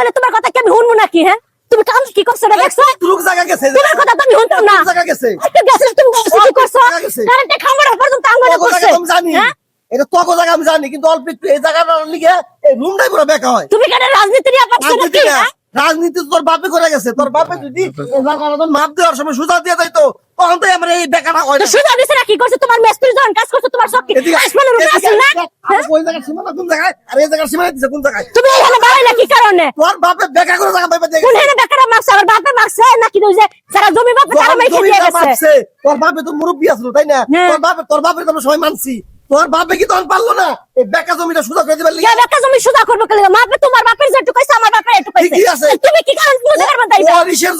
কইলে তোমার কথা কি আমি শুনব নাকি হ্যাঁ? তুমি কাম কি করছ না দেখছ? তুরুক জায়গা গেছে। তোমার কথা তো আমি শুনতাম না। তুরুক জায়গা গেছে। একটু গেছে তুমি বলছো কি করছ? জায়গা গেছে। কারেন্টে খামার পর্যন্ত আঙ্গুলে তগো করছে জায়গা আমি জানি। হ্যাঁ? এটা তগো জায়গা আমি জানি কিন্তু অল্প একটু এই জায়গাটার লিগে এই রুমটাই পুরো বেকা হয়। তুমি কেন রাজনীতি নিয়ে পাচ্ছ রাজনীতি নাকি না, হ্যাঁ? রাজনীতি তো তোর বাপে করে গেছে। তোর বাপে যদি এই জায়গাটা তোর মাপ দেওয়ার সময় সুজা দিয়ে যাইতো তখন তো আমরা এই বেকাটা হয় সুজা দিছে না কি করছে? তোমার মেস্ত্রি যখন কাজ করছে তোমার সব কি? আসমানের উপরে আছে না? আর ওই জায়গার সীমানা কোন জায়গায়? আর এই জায়গার সীমানা দিছে কোন জায়গায়? তুমি এখানে বাড়াইলা কি কারণে? তোর বাপে বেকা করে জায়গা পাইবে কোন হেনে বেকারা মারছে? আমার বাপে মারছে নাকি ওই যে সারা জমি বাপে তারা মেখে দিয়ে গেছে? তোর বাপে তো মুরব্বী আসলো তাই না? হ্যাঁ। তোর বাপে তোর বাপের তো সবাই মানছি। তোর বাপে কি তখন পারল না? এই বেকা জমিটা সুজা করে দিবার কে লিগে বেকা জমি করবে কেন মাপে তোমার বাপের যেটুকু কইছে আমার বাপের এটুকু আছে। তুমি কি কারণ পারবে তাই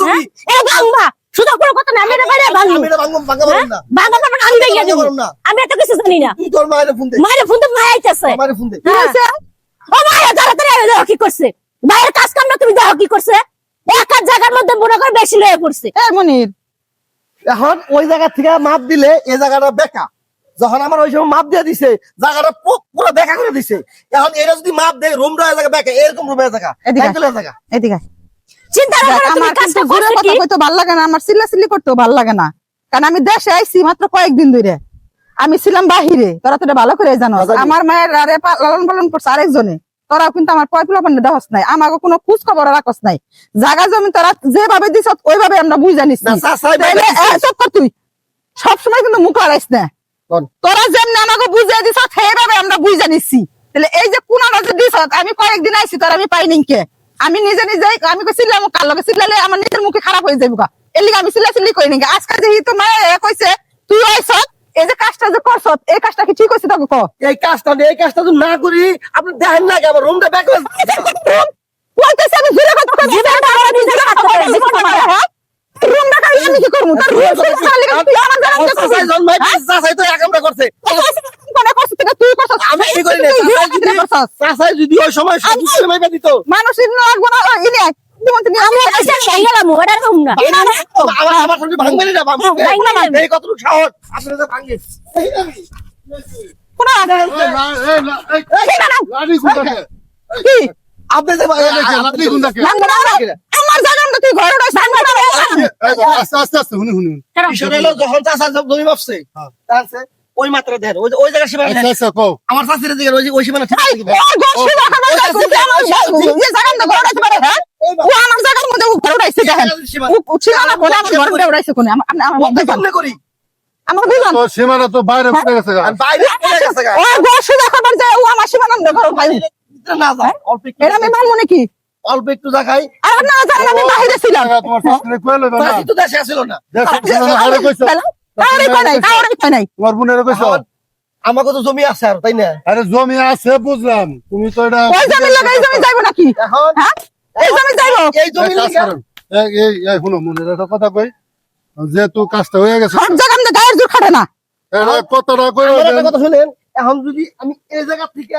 জমি। ভাঙবা করে কথা না আমি এটা বাইরে ভাঙবো। আমি এটা ভাঙবো ভাঙা হ্যাঁ? না। ভাঙা পারবে না, আমি ভেঙে দেবো। আমি এত কিছু জানি না। তুই তোর মায়ের ফোন দে। মায়ের ফোন তো মায় আইতেছে। মায়ের ফোন দে। হ্যাঁ। ও মায়ের তাড়াতাড়ি আয়, দেখো কি করছে? বাইরের কাজ কাম না তুমি দেখো কি করছে? এক এক জায়গার মধ্যে মনে করে বেশি লয়ে পড়ছে। এ মনির এখন ওই জায়গা থেকে মাপ দিলে এই জায়গাটা বেকা। যখন আমার ওই সময় মাপ দিয়ে দিছে জায়গাটা পুরো বেকা করে দিছে। এখন এটা যদি মাপ দেয় রুম রয়ে জায়গা বেকা এরকম রুমের জায়গা এদিকে। জায়গা এদিকে। চিন্তা না দেখ, করো তুমি আমার কিন্তু ঘুরে কথা কি কইতে ভালো লাগে না আমার চিল্লা করতেও ভালো লাগে না। কারণ আমি দেশে আইছি মাত্র কয়েকদিন ধরে আমি ছিলাম বাহিরে তোরা তো এটা ভালো করে জানো আমার মায়ের আরে লালন পালন করছে আরেকজনে। তোরাও কিন্তু আমার পয়পুলা পান্ডে দেহস নাই আমাকে কোনো খোঁজ খবর রাখস নাই। জায়গা জমি তোরা যেভাবে দিছ ওইভাবে আমরা বুঝা নিচ্ছি না, তুই। সবসময় কিন্তু মুখ হারাইস না? তোরা যেমনি আমাকে বুঝিয়ে দিছ সেইভাবে আমরা বুঝা নিচ্ছি তাহলে এই যে পুনারা যে দিছ আমি কয়েকদিন আইছি তোর আমি পাইনি কে? আমি নিজে নিজে আমি কইছিলাম কার লগে? চিল্লালে আমার নিজের মুখে খারাপ হয়ে যাব এর লিগে আমি চিল্লা চিল্লি করি নাকি আজকে যে তো মায়ে কইছে তুই আইছ এই যে কাজটা যে করছ এই কাজটা কি ঠিক হইছে তোকে ক? এই কাজটা এই কাজটা যদি না করি আপনি দেখেন না কি আমার রুমটা বেক আমি জুড়ে কথা কই আমার আমার। আমি কি করব? তোর খালি তুই আমার জানা জন্মাই চাচাই তো একামটা করছে। কোনে করছিস তুই তুই করছিস আমি কি করি না চাচাই যদি ওই সময় সবুজ সময় দিত। মানুষের লাগবো না আমি আমার আমার কি? আপনি সীমানা আচ্ছা আচ্ছা সীমানা হ্যাঁ বুঝান তো সীমানা বাইরে পড়ে গেছে ও আমার সীমানন্দ ঘরে ভাই না যায় আমি মানবো নাকি অল্প একটু দেখাই। আর না জানি আমি বাহিরে ছিলাম। তোমার শাশুড়ি কই না। চাষি তো দেশে আসিল না। দেশে ছিল না, আরে কইছো। তাহলে কই নাই তাহলে কই নাই। তোমার বোনের কইছো? আমাকে তো জমি আছে আর তাই না? আরে জমি আছে বুঝলাম। তুমি তো এটা ওই জমি লাগাই জমি যাইবো নাকি? এখন? হ্যাঁ? এই জমি যাইবো। এই জমি এক কাজ লিগা- করেন। এই- এই এই শুনো একটা কথা কই। যেহেতু কাজটা হয়ে গেছে সব জায়গা মধ্যে গায়ের জোর খাটে না। এটা কথাটা কই আমার কথা শুনেন এখন যদি আমি এই জায়গা থেকে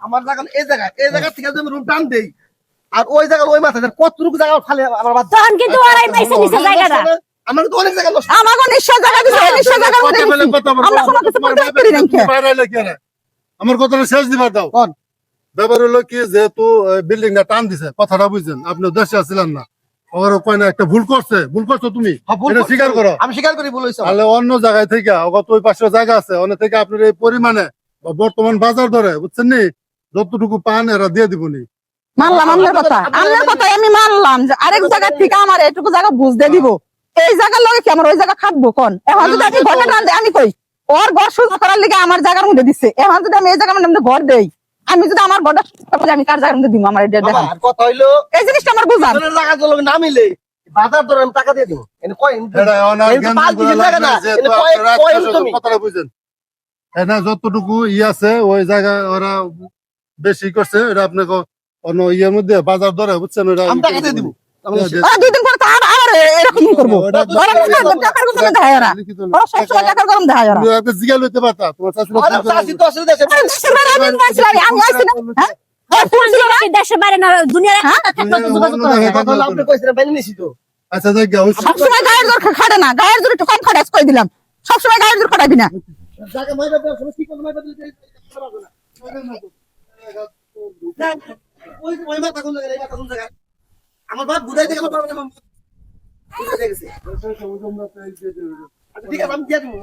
আমার জায়গা এই জায়গা এই জায়গা থেকে যদি রুম টান দেই আর ওই জায়গা ওই মাথায় কতটুকু জায়গা খালি আমার তখন কিন্তু ওরাই পাইছে নিচে জায়গাটা। আমার তো অনেক জায়গা নষ্ট আমাকে নিশ্চয় জায়গা দিছে নিশ্চয় জায়গার মধ্যে কথা বলে দিছি। কথা বলো। আমরা কোনো কিছু তোমার করি নাই। বাইরে এলে কি আমার কথাটা শেষ দিবার দাও। কোন? ব্যাপার হলো কি যেহেতু বিল্ডিং টান দিছে কথাটা বুঝছেন আপনি দেশে আসছিলেন না। ওর কয় না একটা ভুল করছে। ভুল করছ তুমি? হ্যাঁ, এটা। স্বীকার করো। আমি স্বীকার করি তাহলে অন্য জায়গায় থেকে অগত ওই পাশে জায়গা আছে অনেক থেকে আপনার এই পরিমাণে বা বর্তমান বাজার ধরে বুঝছেন নি? যতটুকু পান এরা দিয়ে দিবনি। মানলাম আপনার কথা। আপনার কথা আমি মানলাম যে আরেক জায়গা থেকে আমার এটুকু জায়গা বুঝতে দিব। এই জায়গার লগে কি আমার ওই জায়গা খাটবো কোন? এখন যদি আমি ঘরে না দেই আমি কই? ওর ঘর সুযোগ করার লিগে আমার জায়গার মধ্যে দিচ্ছে এখন যদি আমি এই জায়গার মধ্যে ঘর দেই আমি যদি আমার ঘরটা আমি কার জায়গার মধ্যে দিব আমার এটা আর কথা হইল এই জিনিসটা আমার বুঝান জায়গা তো লোক না মিলে বাজার ধরে আমি টাকা দিয়ে দিব। এনে এটা অনার জ্ঞান জায়গা না, কথাটা বুঝছেন এটা যতটুকু ই আছে ওই জায়গা ওরা বেশি করছে এটা আপনাকে অন্য ইয়ের মধ্যে বাজার ধরে বুঝছেন ওটা দিব দুই দিন পরে আবার এরকম করব টাকার টাকার গরম দেখায় ওরা ওরা সবসময় টাকার গরম দেখায় ওরা লইতে পারতা তোমার শাশুড়ি তো আমি আসছি না হ্যাঁ বাইরে না দুনিয়ার আচ্ছা গায়ের জোর খাটে না গায়ের জোর একটু কম খাটে করে দিলাম সবসময় গায়ের জোর খাটাবি না জায়গা মাইবা মাইবা ওই ওই মাথা কোন জায়গায় এই মাথা কোন জায়গায় আমার বাপ বুঝাইতে গেল বুঝাইতে গেছে। আচ্ছা, ঠিক আছে আমি দিয়ে দেবো।